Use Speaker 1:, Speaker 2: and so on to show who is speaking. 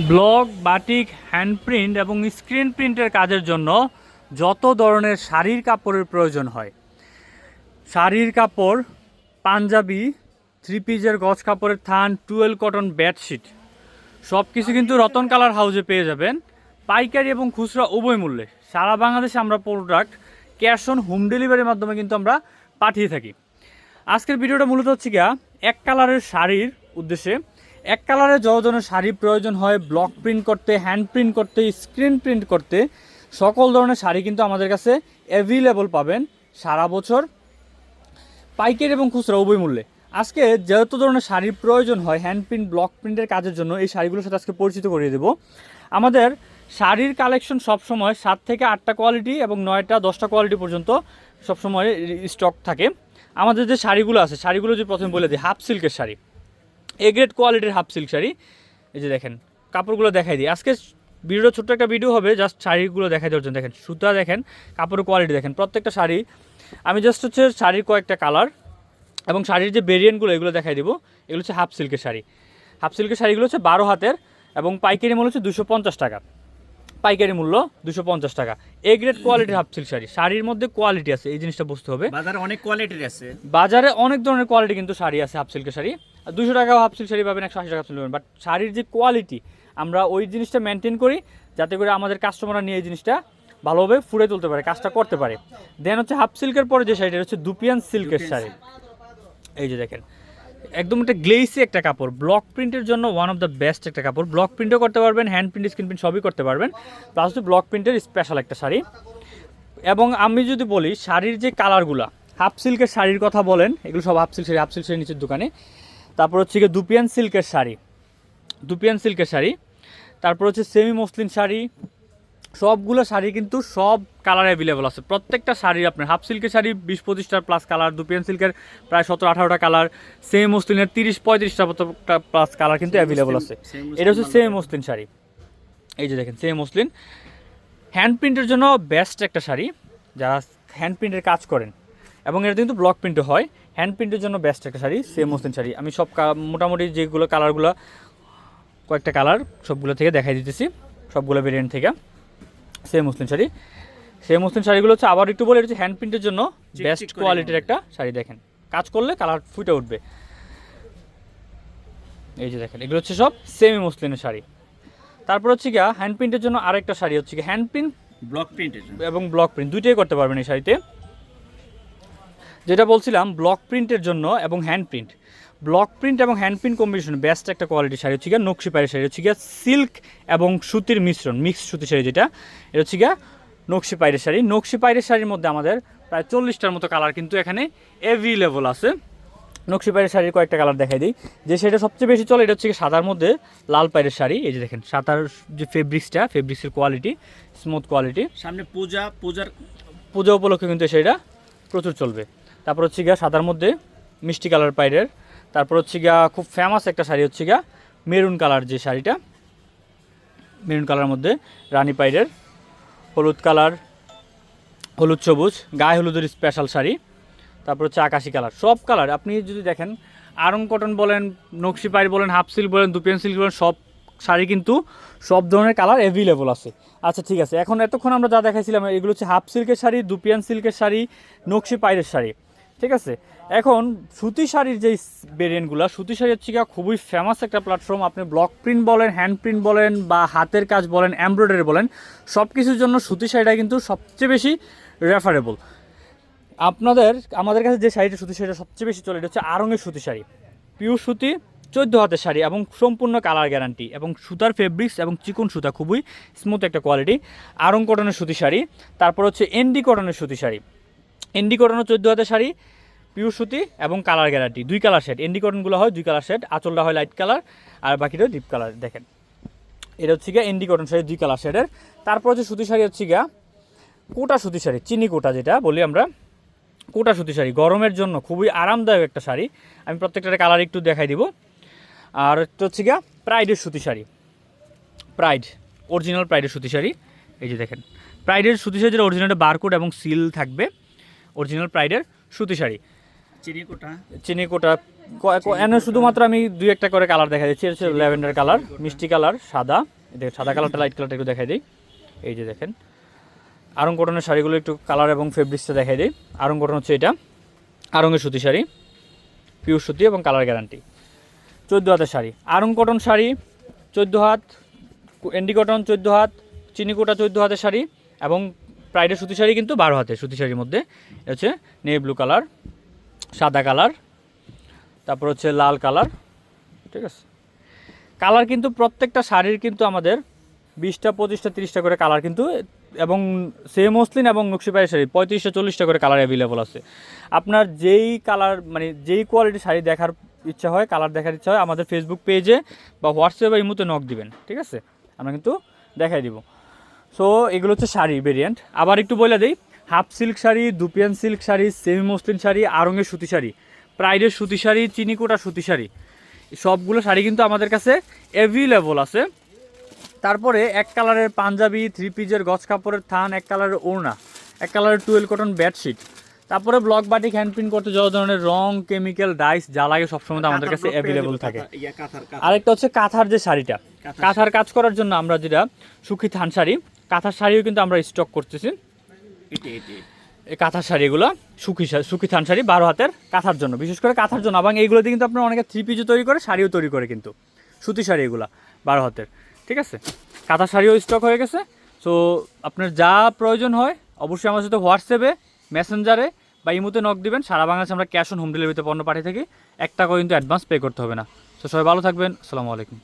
Speaker 1: Block batik hand print এবং screen প্রিন্টের কাজের জন্য যত ধরনের শাড়ির কাপড়ের প্রয়োজন হয়। শাড়ির কাপড়, পাঞ্জাবি থ্রি পিসের গজ কাপড়ের থান টুয়েল কটন বেডশিট সব কিছু কিন্তু রতন কালার হাউসে পেয়ে যাবেন। পাইকারি এবং খুচরা উভয় মূল্যে। সারা বাংলাদেশে আমরা প্রোডাক্ট ক্যাশ অন হোম ডেলিভারির মাধ্যমে কিন্তু আমরা পাঠিয়ে থাকি। আজকের ভিডিওটা মূলত হচ্ছে গিয়া এক কালারের শাড়ির উদ্দেশ্যে। এক কালারের যত ধরনের শাড়ির প্রয়োজন হয় ব্লক প্রিন্ট করতে হ্যান্ড প্রিন্ট করতে স্ক্রিন প্রিন্ট করতে, সকল ধরনের শাড়ি কিন্তু আমাদের কাছে অ্যাভেলেবল পাবেন সারা বছর। পাইকারি এবং খুচরা উভয় মূল্যে। আজকে যত ধরনের শাড়ির প্রয়োজন হয় হ্যান্ড প্রিন্ট ব্লক প্রিন্টের কাজের জন্য এই শাড়িগুলোর সাথে আজকে পরিচিত করিয়ে দেবো। আমাদের শাড়ির কালেকশন সবসময় সাত থেকে আটটা কোয়ালিটি এবং নয়টা, দশটা কোয়ালিটি পর্যন্ত সবসময় স্টক থাকে। আমাদের যে শাড়িগুলো আছে, শাড়িগুলো যদি প্রথমে বলে দিই হাফ সিল্কের শাড়ি। এ গ্রেড কোয়ালিটির হাফ সিল্ক শাড়ি। এই যে দেখেন কাপড়গুলো দেখাই দিই। আজকে ভিডিও ছোট্ট একটা ভিডিও হবে জাস্ট শাড়িগুলো দেখাই দেওয়ার জন্য। দেখেন সুতা দেখেন কাপড়ের কোয়ালিটি দেখেন প্রত্যেকটা শাড়ি। আমি জাস্ট হচ্ছে শাড়ির কয়েকটা কালার এবং শাড়ির যে ভেরিয়েন্টগুলো এগুলো দেখাই দিব। এগুলো হচ্ছে হাফ সিল্কের শাড়ি। হাফ সিল্কের শাড়িগুলো হচ্ছে বারো হাতের এবং পাইকারি মূল্য হচ্ছে দুশো পঞ্চাশ টাকা। পাইকারি মূল্য দুশো পঞ্চাশ টাকা। এ গ্রেড কোয়ালিটির হাফ সিল্ক শাড়ি। শাড়ির মধ্যে কোয়ালিটি আছে এই জিনিসটা বুঝতে হবে।
Speaker 2: বাজারে অনেক কোয়ালিটির আছে।
Speaker 1: বাজারে অনেক ধরনের কোয়ালিটি কিন্তু শাড়ি আছে হাফ সিল্কের শাড়ি। দুশো টাকাও হাফ সিল্ক শাড়ি পাবেন, একশো আশি টাকা পাবেন বাট শাড়ির যে কোয়ালিটি আমরা ওই জিনিসটা মেনটেন করি, যাতে করে আমাদের কাস্টমাররা নিয়ে এই জিনিসটা ভালোভাবে ফুড়ে তুলতে পারে, কাজটা করতে পারে। দেন হচ্ছে হাফ সিল্কের পরে যে শাড়িটা হচ্ছে দুপিয়ান সিল্কের শাড়ি। এই যে দেখেন, একদম একটা গ্লেসি একটা কাপড় ব্লক প্রিন্টের জন্য ওয়ান অফ দ্য বেস্ট একটা কাপড়। ব্লক প্রিন্টও করতে পারবেন হ্যান্ড প্রিন্ট স্ক্রিন প্রিন্ট সবই করতে পারবেন। প্লাস হচ্ছে ব্লক প্রিন্টের স্পেশাল একটা শাড়ি। এবং আমি যদি বলি, শাড়ির যে কালারগুলো হাফ সিল্কের শাড়ির কথা বলেন, এগুলো সব half silk sari half silk sari নিচের দোকানে। তারপর হচ্ছে গিয়ে দুপিয়ান সিল্কের শাড়ি। দুপিয়ান সিল্কের শাড়ি। তারপর হচ্ছে সেমি মসলিন শাড়ি। সবগুলো শাড়ি কিন্তু সব কালার অ্যাভেলেবল আছে। প্রত্যেকটা শাড়ি আপনার হাফ সিল্কের শাড়ি বিশ পঁচিশটা প্লাস কালার দুপিয়ান সিল্কের প্রায় সতেরো আঠারোটা কালার সেমি মসলিনের তিরিশ পঁয়ত্রিশটা প্লাস কালার কিন্তু অ্যাভেলেবল আছে। এটা হচ্ছে সেমি মসলিন শাড়ি। এই যে দেখেন সেমি মসলিন হ্যান্ড প্রিন্টের জন্য বেস্ট একটা শাড়ি। যারা হ্যান্ড প্রিন্টের কাজ করেন। এবং এটা কিন্তু ব্লক প্রিন্টও হয়। হ্যান্ড প্রিন্টের জন্য বেস্ট একটা শাড়ি সেম মসলিন শাড়ি। আমি সব মোটামুটি যেগুলো কালারগুলো কয়েকটা কালার সবগুলো থেকে দেখাই দিতেছি সবগুলো ভেরিয়েন্ট থেকে। Same muslin sari. Same muslin শাড়িগুলো হচ্ছে আবার একটু বলে হচ্ছে হ্যান্ড প্রিন্টের জন্য বেস্ট কোয়ালিটির একটা শাড়ি দেখেন। কাজ করলে কালার ফুটে উঠবে। এই যে দেখেন এগুলো হচ্ছে সব সেমি মুসলিনের শাড়ি। তারপর হচ্ছে গিয়া হ্যান্ড প্রিন্টের জন্য আরেকটা শাড়ি হচ্ছে কি হ্যান্ড প্রিন্ট
Speaker 2: ব্লক প্রিন্টের
Speaker 1: এবং ব্লক প্রিন্ট দুইটাই করতে পারবেন এই শাড়িতে। যেটা বলছিলাম ব্লক প্রিন্টের জন্য এবং হ্যান্ড প্রিন্ট ব্লক প্রিন্ট এবং হ্যান্ড প্রিন্ট কম্বিনেশন বেস্ট একটা কোয়ালিটি শাড়ি হচ্ছে গিয়া নকশি পায়ের শাড়ি হচ্ছে গিয়া সিল্ক এবং সুতির মিশ্রণ মিক্স সুতি শাড়ি যেটা এটা হচ্ছে গিয়া নকশি পায়ের শাড়ি। নকশি পায়ের শাড়ির মধ্যে আমাদের প্রায় চল্লিশটার মতো কালার কিন্তু এখানে অ্যাভেলেবল আছে। নকশি পায়ের শাড়ির কয়েকটা কালার দেখাই দিই। যে সেটা সবচেয়ে বেশি চলে এটা হচ্ছে গিয়ে সাদার মধ্যে লাল পায়ের শাড়ি। এই যে দেখেন সাদার যে ফেব্রিক্সটা ফেব্রিক্সের কোয়ালিটি স্মুথ কোয়ালিটি
Speaker 2: সামনে পূজা পূজার
Speaker 1: পূজা উপলক্ষে কিন্তু সেটা প্রচুর চলবে। তারপর হচ্ছে গিয়া সাদার মধ্যে মিষ্টি কালার পাইরের তারপর হচ্ছে গিয়া খুব ফেমাস একটা শাড়ি হচ্ছে গিয়া মেরুন কালার যে শাড়িটা। মেরুন কালার মধ্যে রানী পাইরের হলুদ কালার, হলুদ সবুজ, গায়ে হলুদের স্পেশাল শাড়ি। তারপর হচ্ছে আকাশি কালার, সব কালার। আপনি যদি দেখেন, আরং কটন বলেন, নকশি পাইর বলেন, হাফ সিল্ক বলেন দুপিয়ান সিল্ক বলেন, সব শাড়ি কিন্তু সব ধরনের কালার অ্যাভেলেবল আছে। আচ্ছা ঠিক আছে। এখন এতক্ষণ আমরা যা দেখাইছিলাম, এগুলো হচ্ছে হাফ সিল্কের শাড়ি দুপিয়ান সিল্কের শাড়ি, নকশি পাইরের শাড়ি। ঠিক আছে? এখন সুতি শাড়ির যে ভেরিয়েন্টগুলো সুতি শাড়ি হচ্ছে গিয়া খুবই ফেমাস একটা প্ল্যাটফর্ম আপনি ব্লক প্রিন্ট বলেন হ্যান্ড প্রিন্ট বলেন বা হাতের কাজ বলেন এমব্রয়ডারি বলেন সব কিছুর জন্য সুতি শাড়িটা কিন্তু সবচেয়ে বেশি রেফারেবল আপনাদের, আমাদের কাছে যে শাড়িটা, সুতি শাড়িটা সবচেয়ে বেশি চলে, এটা হচ্ছে আরঙের সুতি শাড়ি। পিওর সুতি, চোদ্দ হাতের শাড়ি এবং সম্পূর্ণ কালার গ্যারান্টি এবং সুতার ফেব্রিক্স এবং চিকন সুতা, খুবই স্মুথ একটা কোয়ালিটি আরং কটনের সুতি শাড়ি, তারপর হচ্ছে এনডি কটনের সুতি শাড়ি। এনডি কটনের চোদ্দ হাতের শাড়ি পিওর সুতি এবং কালার গ্যারান্টি দুই কালার শেড এন্ডি কটনগুলো হয় দুই কালার শেড আঁচলটা হয় লাইট কালার আর বাকিটা ডিপ কালার দেখেন। এটা হচ্ছে গিয়া এন্ডি কটন শাড়ি, দুই কালার শেডের তারপর হচ্ছে সুতি শাড়ি হচ্ছে গিয়া কোটা সুতি শাড়ি, চিনি কোটা যেটা বলি আমরা। কোটা সুতি শাড়ি, গরমের জন্য খুবই আরামদায়ক একটা শাড়ি। আমি প্রত্যেকটা কালার একটু দেখাই দিব। আর একটা হচ্ছে গিয়া প্রাইডের সুতি শাড়ি। প্রাইড অরিজিনাল প্রাইডের সুতি শাড়ি। এই যে দেখেন। প্রাইডের সুতি শাড়ি যেটা অরিজিনাল বারকোড এবং সিল থাকবে। অরিজিনাল প্রাইডের সুতি শাড়ি।
Speaker 2: চিনি কোটা।
Speaker 1: এনে শুধুমাত্র আমি দুই একটা করে কালার দেখা দিচ্ছি। এটা হচ্ছে ল্যাভেন্ডার কালার মিষ্টি কালার সাদা। দেখেন সাদা কালারটা লাইট কালারটা একটু দেখাই দিই। এই যে দেখেন। আরং কটনের শাড়িগুলো একটু কালার এবং ফেব্রিক্সটা দেখাই দিই। আরং কটন হচ্ছে এটা। আরঙের সুতি শাড়ি পিওর সুতি এবং কালার গ্যারান্টি চোদ্দ হাতের শাড়ি। আরং কটন শাড়ি চোদ্দ হাত। এন্ডি কটন চোদ্দ হাত। চিনিকোটা চোদ্দ হাতের শাড়ি এবং প্রাইডের সুতি শাড়ি কিন্তু বারো হাতের সুতি শাড়ির মধ্যে। হচ্ছে নেভি ব্লু কালার, সাদা কালার, তারপর হচ্ছে লাল কালার, ঠিক আছে? কালার কিন্তু প্রত্যেকটা শাড়ির কিন্তু আমাদের বিশটা, পঁচিশটা, তিরিশটা করে কালার কিন্তু, এবং সেম মসলিন এবং নকশিপাই শাড়ি, পঁয়ত্রিশটা, চল্লিশটা করে কালার অ্যাভেলেবল আছে। আপনার যেই কালার মানে যেই কোয়ালিটির শাড়ি দেখার ইচ্ছা হয়, কালার দেখার ইচ্ছা হয়, আমাদের ফেসবুক পেজে বা হোয়াটসঅ্যাপে ইমোতে নক দিবেন, ঠিক আছে? আমরা কিন্তু দেখাই দিব। সো এগুলো হচ্ছে শাড়ি ভেরিয়েন্ট আবার একটু বলে দিই half silk sari dupion silk sari semi muslin sari আরঙের সুতি শাড়ি। প্রাইডের সুতি শাড়ি চিনিকোটা সুতি শাড়ি। সবগুলো শাড়ি কিন্তু আমাদের কাছে অ্যাভেলেবল আছে। তারপরে এক কালারের পাঞ্জাবি থ্রি পিজের গছ কাপড়ের থান এক কালারের ওড়না এক কালারের টুয়েল কটন বেডশিট তারপরে ব্লক বাটিক হ্যান্ড প্রিন্ট করতে যত ধরনের রং কেমিক্যাল ডাইস যা লাগে সবসময় আমাদের কাছে অ্যাভেলেবল থাকে। আরেকটা হচ্ছে কাঁথার যে শাড়িটা।
Speaker 2: কাঁথার
Speaker 1: কাজ করার জন্য আমরা যেটা সুখী থান শাড়ি কাঁথার শাড়িও কিন্তু আমরা স্টক করতেছি। এই কাঁথার শাড়িগুলো সুখী সুখী থান শাড়ি বারো হাতের কাঁথার জন্য। বিশেষ করে কাঁথার জন্য। এবং এইগুলোতে কিন্তু আপনার অনেকে থ্রি পিজও তৈরি করে শাড়িও তৈরি করে কিন্তু। সুতি শাড়ি এগুলো বারো হাতের। ঠিক আছে? কাঁথার শাড়িও স্টক হয়ে গেছে। সো আপনার যা প্রয়োজন হয় অবশ্যই আমার সাথে হোয়াটসঅ্যাপে মেসেঞ্জারে বা ইমোতে নক দিবেন। সারা বাংলাদেশে আমরা ক্যাশ অন হোম ডেলিভারিতে পণ্য পাঠিয়ে থাকি। এক টাকাও কিন্তু অ্যাডভান্স পে করতে হবে না। তো সবাই ভালো থাকবেন। আসসালামু আলাইকুম।